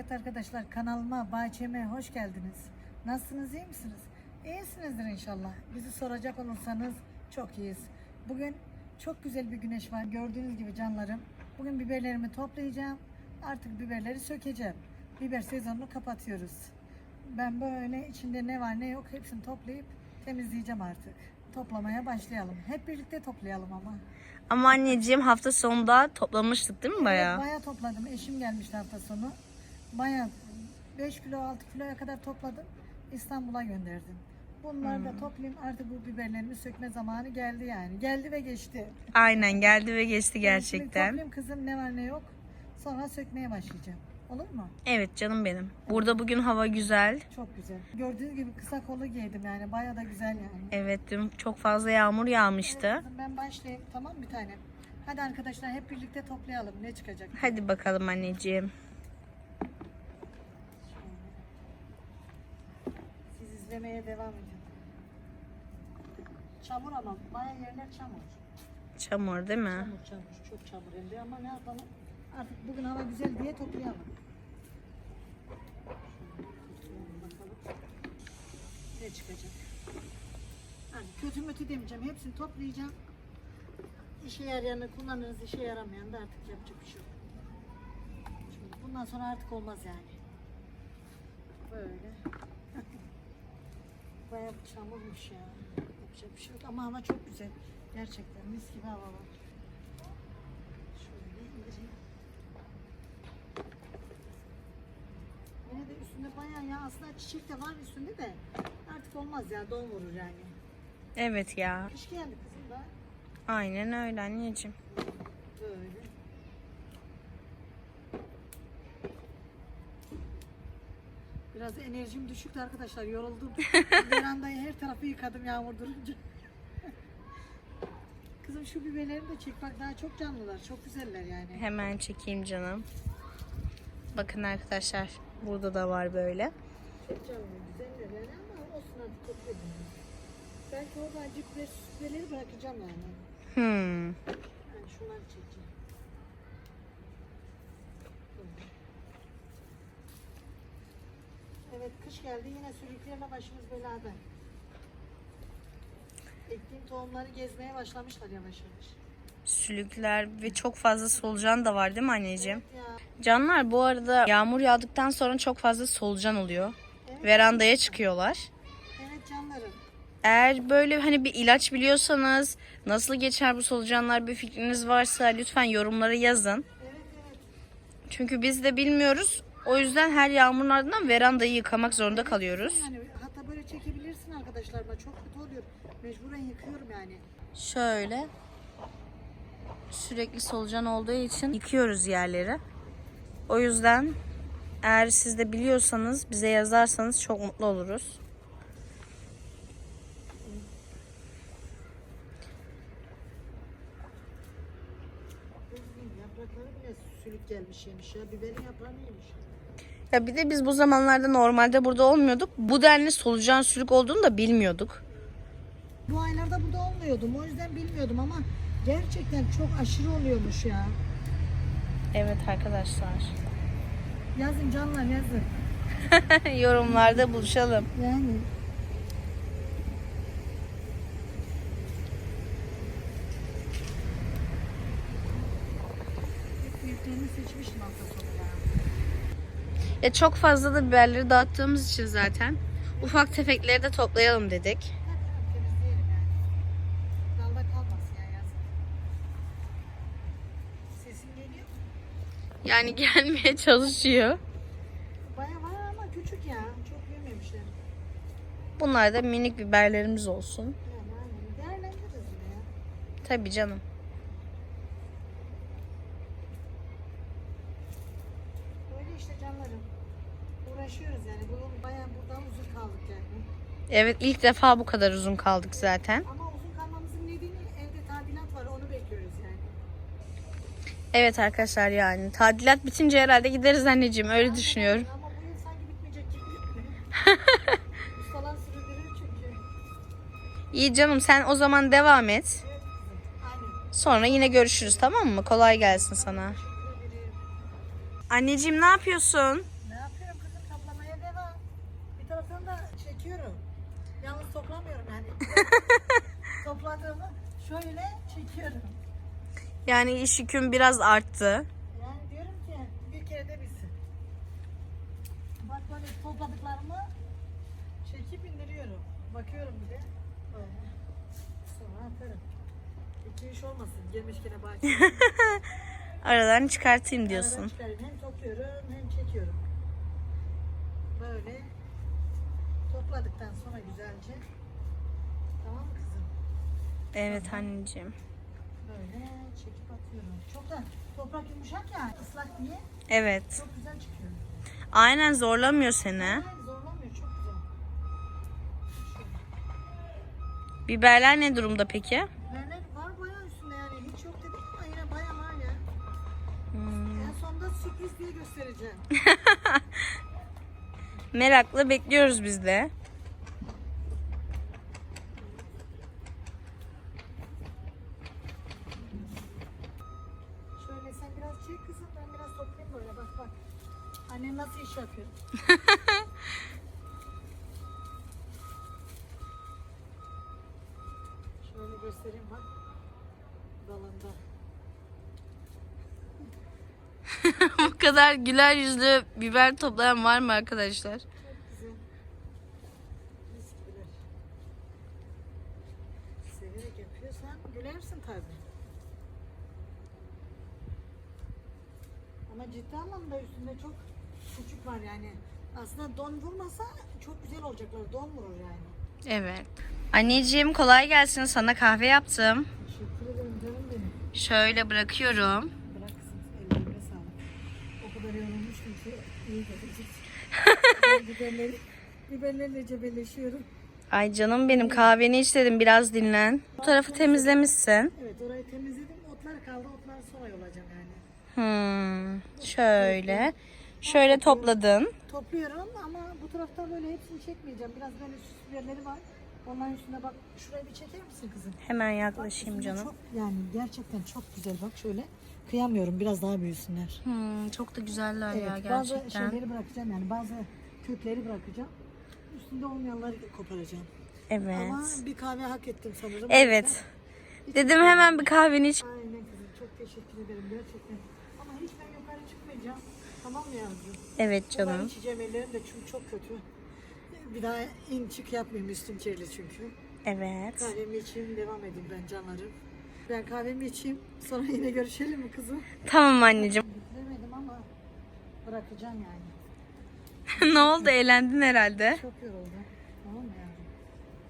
Evet arkadaşlar kanalıma, bahçeme hoş geldiniz. Nasılsınız, iyi misiniz? İyisinizdir inşallah. Bizi soracak olursanız çok iyiyiz. Bugün çok güzel bir güneş var. Gördüğünüz gibi canlarım. Bugün biberlerimi toplayacağım. Artık biberleri sökeceğim. Biber sezonunu kapatıyoruz. Ben böyle içinde ne var ne yok hepsini toplayıp temizleyeceğim artık. Toplamaya başlayalım. Hep birlikte toplayalım ama. Ama anneciğim hafta sonunda toplamıştık değil mi bayağı? Evet, bayağı topladım. Eşim gelmişti hafta sonu. Bayağı 5 kilo 6 kiloya kadar topladım. İstanbul'a gönderdim. Bunları da toplayayım. Artık bu biberlerimi sökme zamanı geldi yani. Geldi ve geçti. Aynen geldi ve geçti gerçekten. toplayayım kızım ne var ne yok. Sonra sökmeye başlayacağım. Olur mu? Evet canım benim. Burada bugün hava güzel. Çok güzel. Gördüğünüz gibi kısa kolu giydim yani. Bayağı da güzel yani. Evet dün çok fazla yağmur yağmıştı. Evet kızım, ben başlayayım. Tamam bir tane. Hadi arkadaşlar hep birlikte toplayalım. Ne çıkacak? Hadi bakalım anneciğim. Siz izlemeye devam edin. Çamur ama bayağı yerler çamur. Çamur değil mi? Çamur çamur çok çamur hem de ama ne yapalım? Artık bugün hava güzel diye toplayalım. Ne çıkacak? Hani kötü mötü demeyeceğim. Hepsini toplayacağım. İşe yarayanı kullanırız, işe yaramayan da artık yapacak bir şey yok. Şimdi bundan sonra artık olmaz yani. Böyle. Bayağı bir çamurmuş ya. Yapacak bir şey yok ama hava çok güzel. Gerçekten mis gibi hava var. Şöyle indireyim. Yine de üstünde bayağı ya aslında çiçek de var üstünde de artık olmaz ya don vurur yani. Evet ya. Kış geldi kızım da Aynen öyle anneciğim. böyle. Biraz enerjim düşüktü arkadaşlar yoruldum. Verandayı her tarafı yıkadım yağmur durunca. Kızım şu biberleri de çek bak daha çok canlılar çok güzeller yani. Hemen çekeyim canım. Bakın arkadaşlar burada da var böyle. Çok canlı güzeller yani ama olsun hadi toplayalım. Belki orada acık ve süsleri bırakacağım yani. Hmm. Yani şunları çekeceğim. Böyle. Evet kış geldi yine sürüklerle başımız belada. Ektiğim tohumları gezmeye başlamışlar yavaş yavaş. Sülükler ve çok fazla solucan da var değil mi anneciğim? Evet ya. Canlar bu arada yağmur yağdıktan sonra çok fazla solucan oluyor. Evet, Verandaya çıkıyorlar. evet canlarım. Eğer böyle hani bir ilaç biliyorsanız nasıl geçer bu solucanlar bir fikriniz varsa lütfen yorumlara yazın. Evet evet. Çünkü biz de bilmiyoruz. O yüzden her yağmurun ardından verandayı yıkamak zorunda kalıyoruz. Yani hatta böyle çekebilirsin arkadaşlarıma çok kötü oluyor. Mecburen yıkıyorum yani. Şöyle sürekli solucan olduğu için yıkıyoruz yerleri. O yüzden eğer siz de biliyorsanız bize yazarsanız çok mutlu oluruz. Yaprakları bile sülük gelmiş yemiş ya. Biberin yaprağını yemiş. Ya bir de biz bu zamanlarda normalde burada olmuyorduk. Bu denli solucan sülük olduğunu da bilmiyorduk. Bu aylarda burada olmuyordum. O yüzden bilmiyordum ama gerçekten çok aşırı oluyormuş ya. Evet arkadaşlar. Yazın canlar yazın. Yorumlarda buluşalım. Yani. Büyüklerini seçmişim hafta sonu ya. Ya çok fazla da biberleri dağıttığımız için zaten ufak tefekleri de toplayalım dedik. Yani. Yani gelmeye çalışıyor. Baya var ama küçük ya. Çok büyümemişler. Bunlar da minik biberlerimiz olsun. Yani aynen. Değerlendiririz yine ya. Tabii canım. Öyle işte canlarım. Uğraşıyoruz yani. Bugün bayağı buradan uzun kaldık yani. Evet ilk defa bu kadar uzun kaldık zaten. Ama uzun kalmamızın nedeni evde tadilat var. Onu bekliyoruz yani. Evet arkadaşlar yani tadilat bitince herhalde gideriz anneciğim öyle düşünüyorum. Ama bu yıl sanki bitmeyecek gibi. Ustalar sürdürüyor çünkü. İyi canım sen o zaman devam et. Aynen. Sonra yine görüşürüz tamam mı? Kolay gelsin sana. Anneciğim ne yapıyorsun? Ne yapıyorum kızım toplamaya devam. Bir taraftan da çekiyorum. Yalnız toplamıyorum yani. Topladığımı şöyle çekiyorum. Yani iş yüküm biraz arttı. Yani diyorum ki bir kere de bitsin. Bak böyle topladıklarımı çekip indiriyorum. Bakıyorum bir de. Sonra atarım. İki iş olmasın. Girmiş kere bahçeye. Aradan çıkartayım Aradan diyorsun. çıkarayım. Hem topluyorum hem çekiyorum. Böyle topladıktan sonra güzelce. Tamam mı kızım? Evet anneciğim. Böyle çekip atıyorum. Çok da toprak yumuşak ya ıslak diye Evet. çok güzel çıkıyor. Aynen zorlamıyor seni. Aynen zorlamıyor çok güzel. Biberler ne durumda peki? Diye göstereceğim. Merakla bekliyoruz biz de. Şöyle sen biraz çek kızım ben biraz toplayayım böyle bak bak. Annem nasıl iş yapıyor. Şöyle göstereyim bak. Dalında. Bu kadar güler yüzlü biber toplayan var mı arkadaşlar? Severek yapıyorsan gülersin tabii. Ama ciddi anlamda üstünde çok küçük var yani. Aslında don vurmasa çok güzel olacaklar. Don vurur yani. Evet. Anneciğim kolay gelsin. Sana kahve yaptım. Teşekkür ederim canım benim. Şöyle bırakıyorum. Bırak kızım ellerine sağlık. O kadar yorulmuştum ki iyi gelecek. Ben biberleri, biberlerle cebelleşiyorum. Ay canım benim kahveni içledim. Biraz dinlen. Bu tarafı temizlemişsin. Evet orayı temizledim. Otlar kaldı. Otlar sonra yolacağım yani. Hmm. Şöyle. Şöyle topladın. Topluyorum ama bu tarafta böyle hepsini çekmeyeceğim. Biraz böyle süs biberleri var. Onların üstüne bak. Şurayı bir çeker misin kızım? Hemen Bak, yaklaşayım üstünde canım. Çok, yani gerçekten çok güzel. Bak şöyle. Kıyamıyorum. Biraz daha büyüsünler. Hmm, çok da güzeller ya Evet, bazı gerçekten. şeyleri bırakacağım yani bazı kökleri bırakacağım. Üstünde olmayanları koparacağım. Ama Evet. bir kahve hak ettim sanırım. Evet. Dedim hemen bir kahveni iç. Aynen kızım çok teşekkür ederim gerçekten. Ama hiç ben yukarı çıkmayacağım. Tamam mı yavrum? Evet Ben canım. içeceğim ellerim de çünkü çok kötü. Bir daha in çık yapmayayım üstüm kirli çünkü. Evet. Kahvemi içeyim devam edeyim ben canlarım. Ben kahvemi içeyim sonra yine görüşelim mi kızım? Tamam anneciğim. Bitiremedim ama bırakacağım yani. ne oldu? Eğlendin herhalde. Çok yoruldum. Tamam mı yavrum?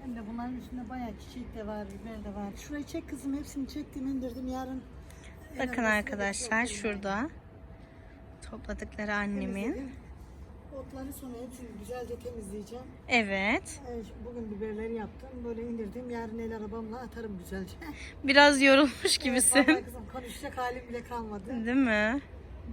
Hem de bunların üstünde bayağı çiçek de var, biber de var. Şurayı çek kızım hepsini çektim indirdim yarın. Bakın arkadaşlar yani. şurada. Topladıkları annemin. Otları sonra hepsini güzelce temizleyeceğim. Evet. Bugün biberleri yaptım. Böyle indirdim. Yarın el arabamla atarım güzelce. Biraz yorulmuş gibisin. vallahi kızım konuşacak halim bile kalmadı. Değil mi?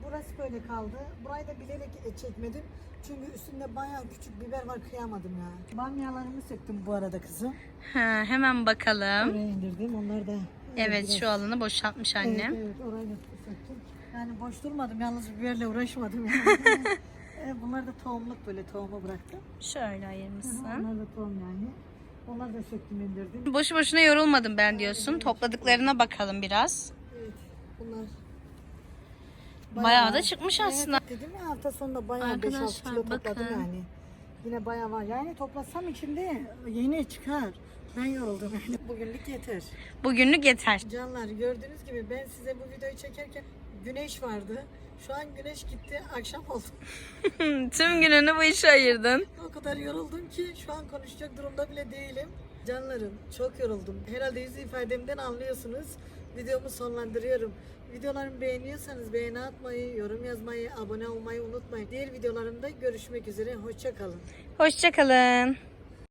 Burası böyle kaldı. Burayı da bilerek çekmedim. Çünkü üstünde bayağı küçük biber var kıyamadım ya. Bamyalarımı söktüm bu arada kızım. Ha, hemen bakalım. Oraya indirdim. Onlar da Evet şu alanı boşaltmış annem. Evet, evet orayı söktüm. Yani boş durmadım. Yalnız biberle uğraşmadım yani. Evet, Bunlar da tohumluk böyle tohumu bıraktım. Şöyle Hı, ayırmışsın. Onlar da tohum yani. Onları da söktüm indirdim. Boşu boşuna yorulmadım ben diyorsun. Topladıklarına bakalım biraz. Evet bunlar. Bayağı da çıkmış Evet, aslında. dedim ya hafta sonunda bayağı 5-6 Arkadaşlar, kilo topladım bakın. yani. Yine bayağı var. Yani toplasam içinde yeni çıkar. Ben yoruldum yani. Bugünlük yeter. Bugünlük yeter. Canlar gördüğünüz gibi ben size bu videoyu çekerken güneş vardı. Şu an güneş gitti. Akşam oldu. Tüm gününü bu işe ayırdın. O kadar yoruldum ki şu an konuşacak durumda bile değilim. Canlarım çok yoruldum. Herhalde yüz ifademden anlıyorsunuz. Videomu sonlandırıyorum. Videolarımı beğeniyorsanız beğeni atmayı, yorum yazmayı, abone olmayı unutmayın. Diğer videolarımda görüşmek üzere. Hoşça kalın. Hoşçakalın.